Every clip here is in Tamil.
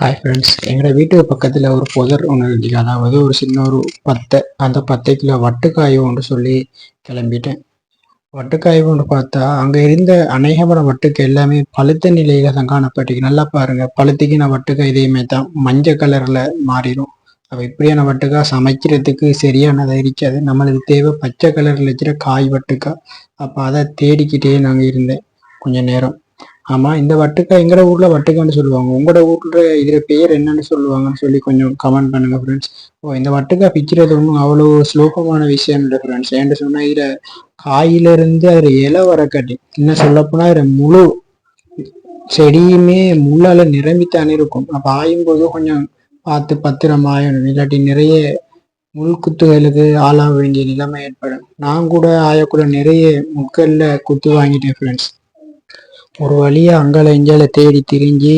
ஹாய் ஃப்ரெண்ட்ஸ் எங்களோட வீட்டுக்கு பக்கத்தில் ஒரு புதர் ஒன்று இருந்துச்சு. அதாவது ஒரு சின்ன ஒரு பத்தை. அந்த பத்தை கிலோ வட்டுக்காய் ஒன்று சொல்லி கிளம்பிட்டேன். வட்டுக்காய் ஒன்று பார்த்தா அங்கே இருந்த அநேகமான வட்டுக்கு எல்லாமே பழுத்த நிலையில் தான் காணப்பட்டிருக்கு. நல்லா பழுத்துக்கு பழுத்துக்கின வட்டுக்காய் இதையுமே தான் மஞ்சள் கலரில் மாறிடும் அப்போ இப்படியான வட்டுக்காய் சமைக்கிறதுக்கு சரியானதாக இருக்காது. நம்மளுக்கு தேவை பச்சை கலரில் இருக்கிற காய் வட்டுக்காய் அப்போ அதை தேடிக்கிட்டே நாங்கள் இருந்தேன். கொஞ்சம் நேரம். ஆமா இந்த வட்டுக்காய் எங்கட ஊர்ல வட்டுக்கான்னு சொல்லுவாங்க. உங்களோட ஊர்ல இதுல பேர் என்னன்னு சொல்லுவாங்கன்னு சொல்லி கொஞ்சம் கமெண்ட் பண்ணுங்க ஃப்ரெண்ட்ஸ் ஓ இந்த வட்டுக்காய் பிக்கிறது ஒன்றும் அவ்வளோ ஸ்லோகமான விஷயம் இல்லை ஃப்ரெண்ட்ஸ் ஏன்ட்டு சொன்னா இதுல காயில இருந்து அதுல இலை வர கட்டி இன்னும் சொல்ல போனா இதுல முழு செடியுமே முள்ளால நிரம்பித்தானே இருக்கும். அப்ப ஆயும் போது கொஞ்சம் பார்த்து பத்திரம் ஆயணும். இல்லாட்டி நிறைய முள் குத்துகளுக்கு ஆளாக வேண்டிய நிலைமை ஏற்படும். நான் கூட ஆயக்கூட நிறைய முக்கல்ல குத்து வாங்கிட்டேன் ஃப்ரெண்ட்ஸ் ஒரு வழியா அங்கலை இங்கலை தேடி திரிஞ்சு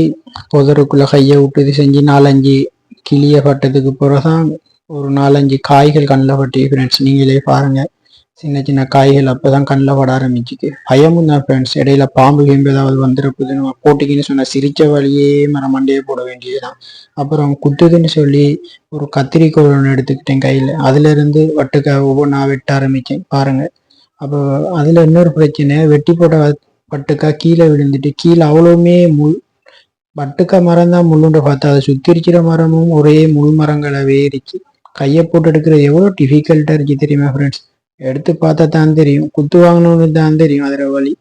புதருக்குள்ள கையை விட்டு செஞ்சு நாலஞ்சு கிளிய பட்டதுக்கு பிறகுதான் ஒரு நாலஞ்சு காய்கள் கண்ணில் பட்டி ஃப்ரெண்ட்ஸ் நீங்களே பாருங்க. சின்ன சின்ன காய்கள் அப்பதான் கண்ணில் பட ஆரம்பிச்சுக்கு பயமும் தான் ஃப்ரெண்ட்ஸ் இடையில பாம்பு கீம்பு ஏதாவது வந்துருக்குது நம்ம போட்டிக்குன்னு சொன்ன சிரிச்ச வழியே மரம் மண்டையே போட வேண்டியதுதான். அப்புறம் குத்துதுன்னு சொல்லி ஒரு கத்திரிக்கோள் ஒன்று எடுத்துக்கிட்டேன் கையில. அதுல இருந்து ஒவ்வொன்றா வெட்ட ஆரம்பிச்சேன். பாருங்க. அப்போ அதுல இன்னொரு பிரச்சனை வெட்டி போட்ட பட்டுக்கா கீழே விழுந்துட்டு கீழே அவ்வளவுமே முள் பட்டுக்கா மரம் தான் முள்ளுண்டு பார்த்தா அதை சுத்தி இருக்கிற மரமும் ஒரே முள் மரங்களவே இருக்கு. கையை போட்டு எடுக்கிறது எவ்வளோ டிஃபிகல்ட்டா இருக்கு தெரியுமா ஃப்ரெண்ட்ஸ் எடுத்து பார்த்தா தான் தெரியும். குத்து வாங்கணும்னு தான் தெரியும் அதில் வழி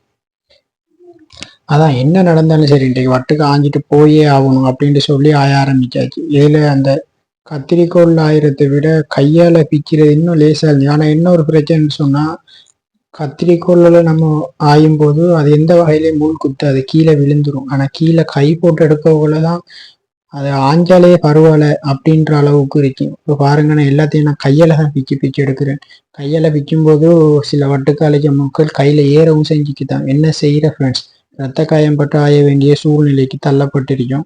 அதான் என்ன நடந்தாலும் சரி இன்றைக்கு வட்டுக்கு ஆஞ்சிட்டு போயே ஆகணும் அப்படின்ட்டு சொல்லி ஆய ஆரம்பிச்சாச்சு. இதில் அந்த கத்திரிக்கோள் ஆயிரத்தை விட கையால பிக்கிறது இன்னும் லேசா இருந்துச்சு ஆனா என்ன ஒரு பிரச்சனைன்னு சொன்னா கத்திரிக்கோலில் நம்ம ஆயும் போது அது எந்த வகையிலையும் முள் குத்தாது கீழே விழுந்துரும். ஆனா கீழே கை போட்டு எடுக்கக்குள்ள தான் அது ஆஞ்சாலே பரவாயில்ல அப்படின்ற அளவுக்கு இருக்கும். இப்போ பாருங்க நான் எல்லாத்தையும் நான் கையால தான் பிச்சு பிச்சு எடுக்கிறேன். கையால பிக்கும் போது சில வட்டுக்காலைக்கு மக்கள் கையில ஏறவும் செஞ்சுக்குதான் என்ன செய்யற ஃப்ரெண்ட்ஸ் ரத்த காயம் பட்டு ஆய வேண்டிய சூழ்நிலைக்கு தள்ளப்பட்டிருக்கோம்.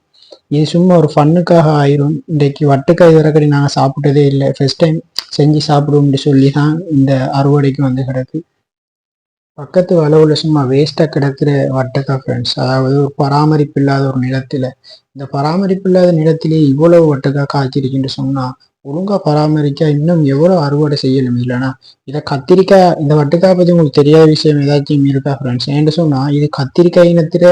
இது சும்மா ஒரு ஃபன்னுக்காக ஆயிரும். இன்றைக்கு வட்டுக்காய் வரக்கடி நாங்கள் சாப்பிட்டதே இல்லை. ஃபர்ஸ்ட் டைம் செஞ்சு சாப்பிடுவோம்னு சொல்லி தான் இந்த அறுவடைக்கு வந்து கிடக்கு. பக்கத்து வளவுல சும்மா வேஸ்டா கிடக்கிற வட்டக்கா ஃப்ரெண்ட்ஸ் அதாவது ஒரு பராமரிப்பு இல்லாத ஒரு நிலத்துல. இந்த பராமரிப்பு இல்லாத நிலத்திலே இவ்வளவு வட்டக்கா காய்ச்சிருக்குன்னு சொன்னா ஒழுங்கா பராமரிக்க இன்னும் எவ்வளவு அறுவடை செய்யணும் இல்லைன்னா இதை கத்திரிக்காய் இந்த வட்டக்காய் பத்தி உங்களுக்கு தெரியாத விஷயம் ஏதாச்சும் இருக்கா ஃப்ரெண்ட்ஸ் ஏன்னு சொன்னா இது கத்திரிக்காய் இனத்தில்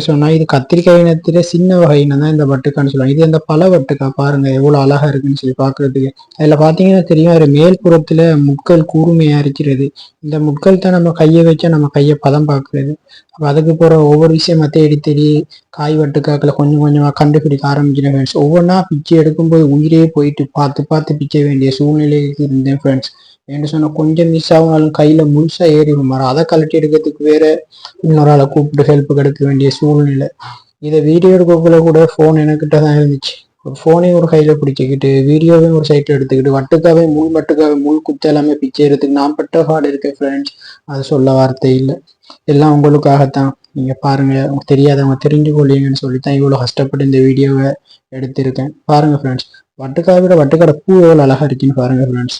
சொன்னா இது கத்திரிக்காய் இனத்துல சின்ன வகை இனம் தான் இந்த வட்டுக்கான்னு சொல்லுவாங்க. இது இந்த பல வட்டுக்கா பாருங்க எவ்வளவு அழகா இருக்குன்னு சொல்லி பாக்குறதுக்கு அதுல பாத்தீங்கன்னா தெரியும் அது மேல்புறத்துல முட்கள் கூர்மையா இருக்கிறது இந்த முட்கள் தான் நம்ம கையை வச்சா நம்ம கையை பதம் பாக்குறது அப்ப அதுக்கு போற ஒவ்வொரு விஷயமா தேடி தேடி காய் வட்டுக்காக்களை கொஞ்சம் கொஞ்சமா கண்டுபிடிக்க ஆரம்பிக்கிறேன் ஃப்ரெண்ட்ஸ் ஒவ்வொன்றா பிச்சை எடுக்கும்போது உயிரே போயிட்டு பார்த்து பார்த்து பிச்சை வேண்டிய சூழ்நிலைக்கு இருந்தேன் ஃப்ரெண்ட்ஸ் என்று சொன்னால் கொஞ்சம் மிஸ் ஆகுனாலும் கையில முழுசா ஏறி மரம் அதை கழட்டி எடுக்கிறதுக்கு வேற இன்னொரு ஆளை கூப்பிட்டு ஹெல்ப் கிடைக்க வேண்டிய சூழ்நிலை. இதை வீடியோ எடுக்கக்குள்ள கூட ஃபோன் எனக்கிட்ட தான் இருந்துச்சு. ஒரு ஃபோனையும் ஒரு கையில பிடிச்சிக்கிட்டு வீடியோவையும் ஒரு சைட்ல எடுத்துக்கிட்டு வட்டுக்காவே முள் மட்டுக்காவே முள் குத்த எல்லாமே பிச்சை எடுத்துக்கு நான் பட்ட ஹார்டு இருக்கேன் ஃப்ரெண்ட்ஸ் அது சொல்ல வார்த்தை இல்லை. எல்லாம் உங்களுக்காகத்தான். நீங்க பாருங்க உங்களுக்கு தெரியாதவங்க தெரிஞ்சு கொள்ளிங்கன்னு சொல்லி தான் இவ்வளவு கஷ்டப்பட்டு இந்த வீடியோவை எடுத்திருக்கேன். பாருங்க ஃப்ரெண்ட்ஸ் வட்டுக்காவை விட வட்டுக்கடை பூ எவ்வளவு அழகா இருக்குன்னு பாருங்க ஃப்ரெண்ட்ஸ்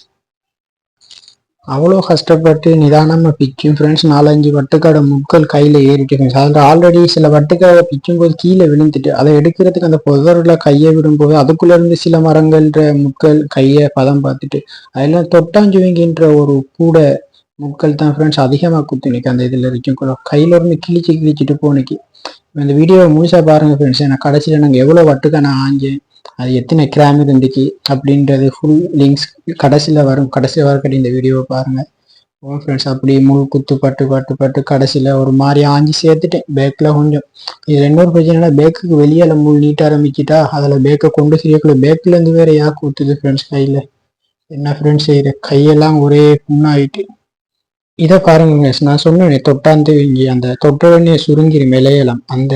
அவ்வளோ கஷ்டப்பட்டு நிதானமாக பிக்கும் ஃப்ரெண்ட்ஸ் நாலஞ்சு வட்டுக்காட முட்கள் கையில் ஏறிட்டு ஃப்ரெண்ட்ஸ் அதில் ஆல்ரெடி சில வட்டுக்காவை பிக்கும் போது கீழே விழுந்துட்டு அதை எடுக்கிறதுக்கு அந்த புதரில் கையை விடும்போது அதுக்குள்ளேருந்து சில மரங்கள்ன்ற முட்கள் கையை பதம் பார்த்துட்டு அதெல்லாம் தொட்டாஞ்சுவங்கின்ற ஒரு கூட முட்கள் தான் ஃப்ரெண்ட்ஸ் அதிகமாக குத்துனிக்கு அந்த இதில் இருக்கும் கூட. இருந்து கிழிச்சு கிழிச்சிட்டு போனிக்கு இந்த வீடியோவை முழுசா பாருங்கள் ஃப்ரெண்ட்ஸ் நான் கடைசியில் நாங்கள் எவ்வளோ வட்டுக்கா நான் ஆஞ்சேன் அது எத்தனை கிராம் இருந்துச்சு அப்படின்றது ஃபுல் லிங்க்ஸ் கடைசியில் வரும். கடைசியில் வரக்கட்டி இந்த வீடியோவை பாருங்கள் ஓ ஃப்ரெண்ட்ஸ் அப்படி முழு குத்து பட்டு பட்டு பட்டு கடைசியில் ஒரு மாதிரி ஆஞ்சி சேர்த்துட்டேன். பேக்கில் கொஞ்சம். இது இன்னொரு பிரச்சனைனா பேக்குக்கு வெளியால முள் நீட்ட ஆரம்பிச்சிட்டா அதில் பேக்கை கொண்டு சரியக்குள்ள பேக்லேருந்து வேற யா குத்துது ஃப்ரெண்ட்ஸ் கையில்? என்ன ஃப்ரெண்ட்ஸ் செய்கிற கையெல்லாம் ஒரே புண்ணாயிட்டு. இதை பாருங்க நான் சொன்னேன் தொட்டாந்து இங்கே அந்த தொட்ட உடனே சுருங்கிரும் இலையெல்லாம். அந்த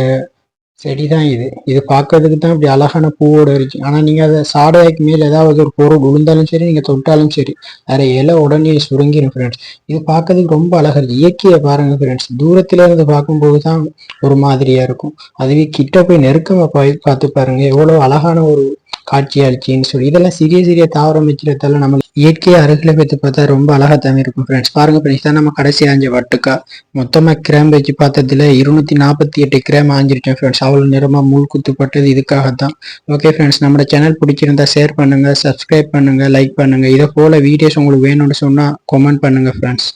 செடி தான் இது. இது பார்க்கறதுக்கு தான் இப்படி அழகான பூவோட இருக்கு ஆனால் நீங்கள் அதை சாடையாக்கு மேலே ஏதாவது ஒரு பொருள் விழுந்தாலும் சரி நீங்கள் தொட்டாலும் சரி வேற இலை உடனே சுருங்கிடும் ஃப்ரெண்ட்ஸ் இது பார்க்கறதுக்கு ரொம்ப அழகாக இருக்கு. இயற்கையை பாருங்க ஃப்ரெண்ட்ஸ் தூரத்துல இருந்து பார்க்கும்போது தான் ஒரு மாதிரியா இருக்கும். அதுவே கிட்ட போய் நெருக்கமாக போய் பார்த்து பாருங்க. எவ்வளோ அழகான ஒரு காட்சியாச்சுன்னு சொல்லி. இதெல்லாம் சிறிய சிறிய தாவரம் வச்சுக்கிறதால நம்ம இயற்கையை அருகில் வைத்து பார்த்தா ரொம்ப அழகா தான் இருக்கும் ஃப்ரெண்ட்ஸ் பாருங்க ஃப்ரெண்ட்ஸ் தான் நம்ம கடைசி ஆஞ்ச வட்டுக்கா. மொத்தமாக கிராம் வச்சு பார்த்ததுல இருநூத்தி நாற்பத்தி எட்டு கிராம் ஆஞ்சிருச்சேன் ஃப்ரெண்ட்ஸ் அவ்வளோ நேரமாக முள் குத்துப்பட்டது இதுக்காக தான் ஓகே ஃப்ரெண்ட்ஸ் நம்ம சேனல் பிடிச்சிருந்தா ஷேர் பண்ணுங்க சப்ஸ்கிரைப் பண்ணுங்க லைக் பண்ணுங்க. இதை போல வீடியோஸ் உங்களுக்கு வேணும்னு சொன்னால் கமெண்ட் பண்ணுங்க ஃப்ரெண்ட்ஸ்